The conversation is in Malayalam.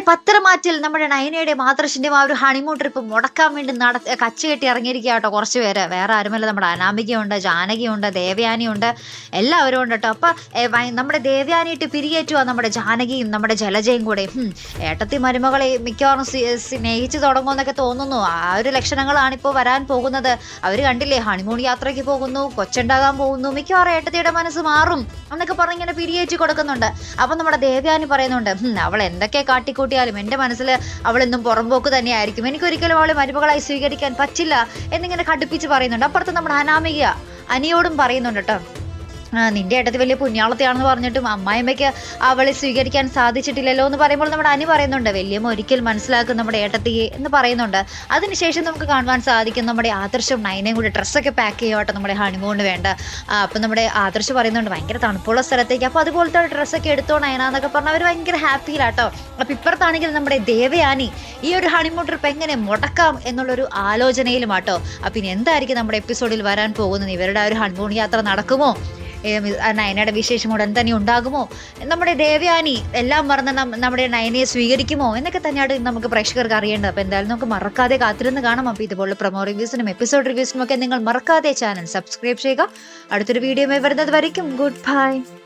അങ്ങനെ പത്രമാറ്റിൽ നമ്മുടെ നയനയുടെ മാതൃശിന്റെ ആ ഒരു ഹണിമൂൺ ട്രിപ്പ് മുടക്കാൻ വേണ്ടി നട കച്ച കെട്ടി ഇറങ്ങിയിരിക്കുക കേട്ടോ കുറച്ച് പേര്. വേറെ ആരുമല്ല. നമ്മുടെ അനാമികയുണ്ട് ജാനകിയുണ്ട് ദേവയാനിയുണ്ട്. എല്ലാവരും ഉണ്ട് കേട്ടോ. അപ്പം നമ്മുടെ ദേവയാനിയിട്ട് പിരിയേറ്റുവാ നമ്മുടെ ജാനകിയും നമ്മുടെ ജലജയും കൂടെ. ഏട്ടത്തി മരുമകളെ മിക്കവാറും സ്നേഹിച്ച് തുടങ്ങുമെന്നൊക്കെ തോന്നുന്നു. ആ ഒരു ലക്ഷണങ്ങളാണ് ഇപ്പോൾ വരാൻ പോകുന്നത്. അവർ കണ്ടില്ലേ ഹണിമൂൺ യാത്രയ്ക്ക് പോകുന്നു കൊച്ചുണ്ടാകാൻ പോകുന്നു. മിക്കവാറും ഏട്ടത്തിയുടെ മനസ്സ് മാറും എന്നൊക്കെ പറഞ്ഞിങ്ങനെ പിരിയേറ്റി കൊടുക്കുന്നുണ്ട്. അപ്പം നമ്മുടെ ദേവയാനി പറയുന്നുണ്ട് അവൾ എന്തൊക്കെ കാട്ടിക്കൂട്ടിയാലും എന്റെ മനസ്സിൽ അവൾ എന്നും പുറമ്പോക്ക് തന്നെയായിരിക്കും. എനിക്കൊരിക്കലും അവളെ മരുമകളായി സ്വീകരിക്കാൻ പറ്റില്ല എന്നിങ്ങനെ കടുപ്പിച്ച് പറയുന്നുണ്ട്. അപ്പുറത്ത് നമ്മുടെ അനാമിക അനിയോടും പറയുന്നുണ്ട് കേട്ടോ. നിന്റെ ഏട്ടത്തി വലിയ പുണ്യാളത്തെയാണെന്ന് പറഞ്ഞിട്ടും അമ്മായിമ്മയ്ക്ക് അവളെ സ്വീകരിക്കാൻ സാധിച്ചിട്ടില്ലല്ലോ എന്ന് പറയുമ്പോൾ നമ്മുടെ അനി പറയുന്നുണ്ട്. വലിയ ഒരിക്കൽ മനസ്സിലാക്കും നമ്മുടെ ഏട്ടത്തിയെ എന്ന് പറയുന്നുണ്ട്. അതിനുശേഷം നമുക്ക് കാണുവാൻ സാധിക്കും നമ്മുടെ ആദർശം നയനയും കൂടി ഡ്രസ്സൊക്കെ പാക്ക് ചെയ്യുവാട്ടെ നമ്മുടെ ഹണിമൂണിന് വേണ്ട. അപ്പം നമ്മുടെ ആദർശം പറയുന്നുണ്ട് ഭയങ്കര തണുപ്പുള്ള സ്ഥലത്തേക്ക്. അപ്പോൾ അതുപോലത്തെ ഡ്രസ്സൊക്കെ എടുത്തോ നയന എന്നൊക്കെ പറഞ്ഞാൽ അവർ ഭയങ്കര ഹാപ്പിയിലാട്ടോ അപ്പം ഇപ്പുറത്താണെങ്കിൽ നമ്മുടെ ദേവയാനി ഈ ഒരു ഹണിമൂൺ ട്രിപ്പ് എങ്ങനെ മുടക്കാം എന്നുള്ളൊരു ആലോചനയിലും ആട്ടോ അപ്പം ഇനി എന്തായിരിക്കും നമ്മുടെ എപ്പിസോഡിൽ വരാൻ പോകുന്നത്? ഇവരുടെ ആ ഒരു ഹണിമൂൺ യാത്ര നടക്കുമോ? നയനയുടെ വിശേഷം ഉടൻ തന്നെ ഉണ്ടാകുമോ? നമ്മുടെ ദേവയാനി എല്ലാം മറന്ന് നമ്മുടെ നയനയെ സ്വീകരിക്കുമോ? എന്നൊക്കെ തന്നെയാണ് നമുക്ക് പ്രേക്ഷകർക്ക് അറിയേണ്ടത്. അപ്പോൾ എന്തായാലും നമുക്ക് മറക്കാതെ കാത്തിരുന്ന് കാണാം. അപ്പോൾ ഇതുപോലെ പ്രൊമോ റിവ്യൂസിനും എപ്പിസോഡ് റിവ്യൂസിനും ഒക്കെ നിങ്ങൾ മറക്കാതെ ചാനൽ സബ്സ്ക്രൈബ് ചെയ്യുക. അടുത്തൊരു വീഡിയോ വരുന്നത് വരയ്ക്കും. Good bye.